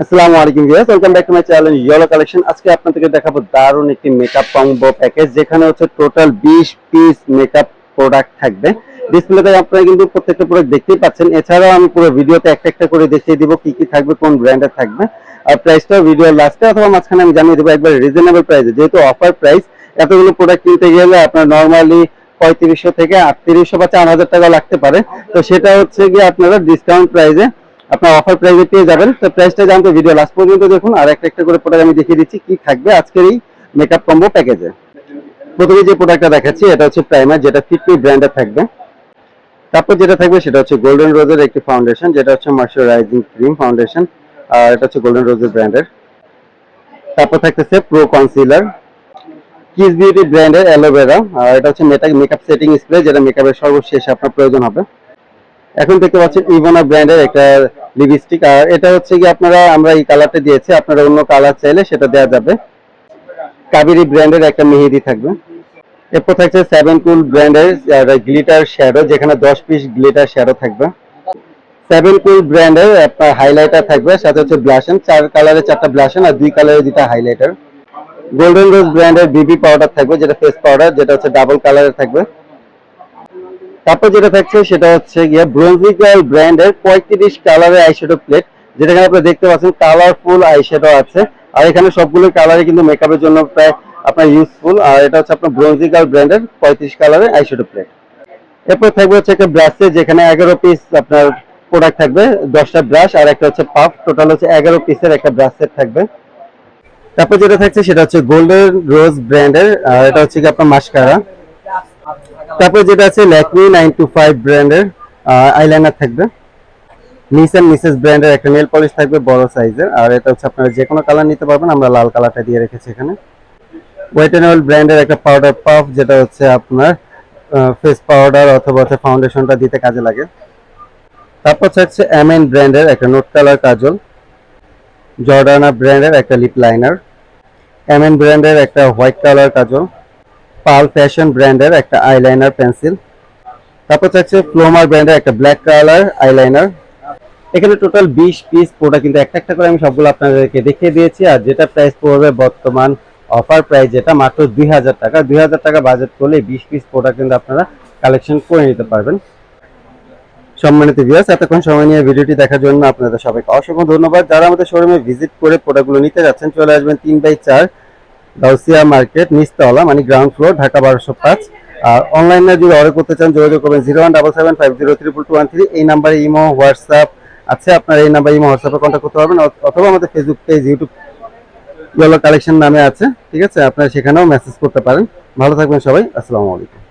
আসসালামু আলাইকুম viewers welcome back to my channel yellow collection আজকে আপনাদেরকে দেখাবো দারুণ একটি মেকআপ কম্বো প্যাকেজ যেখানে হচ্ছে টোটাল 20 পিস মেকআপ প্রোডাক্ট থাকবে। ডিসপ্লেতে আপনারা কিন্তু প্রত্যেকটা প্রোডাক্ট দেখতেই পাচ্ছেন। এছাড়াও আমি পুরো ভিডিওতে একটা একটা করে দেখিয়ে দিব কি কি থাকবে, কোন ব্র্যান্ডের থাকবে। আর প্রাইসটা ভিডিও লাস্টে অথবা মাঝখানে আমি জানিয়ে দেবো একবার রিজনেবল প্রাইসে যেহেতু অফার প্রাইস এতগুলো প্রোডাক্ট কিনতে গেলে আপনার নর্মালি পঁয়ত্রিশশো থেকে আটত্রিশশো বা চার হাজার টাকা লাগতে পারে। তো সেটা হচ্ছে গিয়ে আপনারা ডিসকাউন্ট প্রাইসে আপনার অফার প্রাইসে পেয়ে যাবেন। তো প্রাইসটা জানতে ভিডিও লাস্ট পর্যন্ত দেখুন। আর একটা একটা করে প্রোডাক্ট আমি দেখিয়ে দিচ্ছি, কি থাকবে আজকের এই মেকআপ কম্বো প্যাকেজে প্রথমে যে প্রোডাক্টটা দেখাচ্ছি, এটা হচ্ছে প্রাইমার যেটা ফিটমি ব্র্যান্ডের থাকবে। তারপর যেটা থাকবে, সেটা হচ্ছে গোল্ডেন রোজের একটি ফাউন্ডেশন যেটা হচ্ছে ময়শ্চারাইজিং ক্রিম ফাউন্ডেশন আর এটা হচ্ছে গোল্ডেন রোজের ব্র্যান্ডের তারপর থাকতেছে প্রো কনসিলার কিস বিউটি ব্র্যান্ডের অ্যালোভেরা আর এটা হচ্ছে মেটা মেকআপ সেটিং স্প্রে যেটা মেকআপের সর্বশেষ আপনার প্রয়োজন হবে। এখন দেখতে পাচ্ছেন ইভোনা ব্র্যান্ডের একটা লিপস্টিক আর এটা হচ্ছে কি আপনারা, আমরা এই কালারটা দিয়েছি, আপনারা অন্য কালার চাইলে সেটা দেওয়া যাবে। কাবেরি ব্র্যান্ডের একটা মেহেদি থাকবে। এরপর থাকছে সেভেন কুল ব্র্যান্ডের গ্লিটার শ্যাডো যেখানে দশ পিস গ্লিটার শ্যাডো থাকবে। সেভেন কুল ব্র্যান্ডের আপনার হাইলাইটার থাকবে, সাথে হচ্ছে ব্লাশন চার কালারের চারটা ব্লাশন আর দুই কালারের দুইটা হাইলাইটার গোল্ডেন রোজ ব্র্যান্ডের বিবি পাউডার থাকবে, যেটা ফেস পাউডার যেটা হচ্ছে ডাবল কালারের থাকবে। তারপর যেটা থাকছে সেটা হচ্ছে গিয়ে ব্রোঞ্জিক্যাল ব্র্যান্ডের পঁয়ত্রিশ কালারের আইশ্যাডো প্লেট যেটা এখানে আপনারা দেখতে পাচ্ছেন কালারফুল আইশ্যাডো আছে। আর এখানে সবগুলো কালারই কিন্তু মেকআপের জন্য প্রায় আপনার ইউজফুল আর এটা হচ্ছে আপনার ব্রোঞ্জিক্যাল ব্র্যান্ডের পঁয়ত্রিশ কালারের আইশ্যাডো প্লেট এরপর থাকবে হচ্ছে একটা ব্রাশে যেখানে এগারো পিস আপনার প্রোডাক্ট থাকবে, দশটা ব্রাশ আর একটা হচ্ছে পাফ টোটাল হচ্ছে এগারো পিসের একটা ব্রাশ সেট থাকবে। তারপর যেটা থাকছে সেটা হচ্ছে গোল্ডেন রোজ ব্র্যান্ডের আর এটা হচ্ছে কি আপনার মাস্কারা তারপর যেটা আছে ল্যাকমি নাইন টু ফাইভ ব্র্যান্ডের আইলাইনার থাকবে। মিস অ্যান্ড মিসেস ব্র্যান্ডের একটা নেল পলিশ থাকবে, বড় সাইজের আর এটা হচ্ছে আপনারা যে কোনো কালার নিতে পারবেন, আমরা লাল কালারটা দিয়ে রেখেছি এখানে। ওয়েট অ্যান্ড অয়েল ব্র্যান্ডের একটা পাউডার পাফ যেটা হচ্ছে আপনার ফেস পাউডার অথবা হচ্ছে ফাউন্ডেশনটা দিতে কাজে লাগে। তারপর থাকছে এমএন ব্র্যান্ডের একটা নোট কালার কাজল। জর্ডানা ব্র্যান্ডের একটা লিপ লাইনার এমএন ব্র্যান্ডের একটা হোয়াইট কালার কাজল। পাল ফ্যাশন ব্র্যান্ডের একটা আইলাইনার পেন্সিল। তারপর থাকছে ফ্লোমার ব্র্যান্ডের একটা ব্ল্যাক কালার আইলাইনার। এখানে টোটাল বিশ পিস প্রোডাক্ট, কিন্তু একটা একটা করে আমি সবগুলো আপনাদেরকে দেখিয়ে দিয়েছি, আর যেটা প্রাইস পড়বে বর্তমান অফার প্রাইস যেটা মাত্র দুই হাজার টাকা। দুই হাজার টাকা বাজেট করলে বিশ পিস প্রোডাক্ট কিন্তু আপনারা কালেকশন করে নিতে পারবেন। সম্মানিত ভিউয়ার্স এতক্ষণ সময় নিয়ে ভিডিওটি দেখার জন্য আপনাদের সবাইকে অসংখ্য ধন্যবাদ। যারা আমাদের শোরুমে ভিজিট করে প্রোডাক্টগুলো নিতে যাচ্ছেন, চলে আসবেন তিন বাই চার গাউসিয়া মার্কেট, নিচতলা মানে গ্রাউন্ড ফ্লোর ঢাকা বারোশো পাঁচ। আর অনলাইনে যদি অর্ডার করতে চান, যোগাযোগ করবেন zero one double seven five zero triple two one three এই নাম্বারে ইমো, হোয়াটসঅ্যাপ আছে, আপনার এই নাম্বারে ইমো, হোয়াটসঅ্যাপে কন্ট্যাক্ট করতে পারবেন। অথ- অথবা আমাদের Facebook page YouTube yellow collection নামে আছে। ঠিক আছে? আপনারা সেখানেও মেসেজ করতে পারেন। ভালো থাকবেন সবাই। আসসালামু আলাইকুম।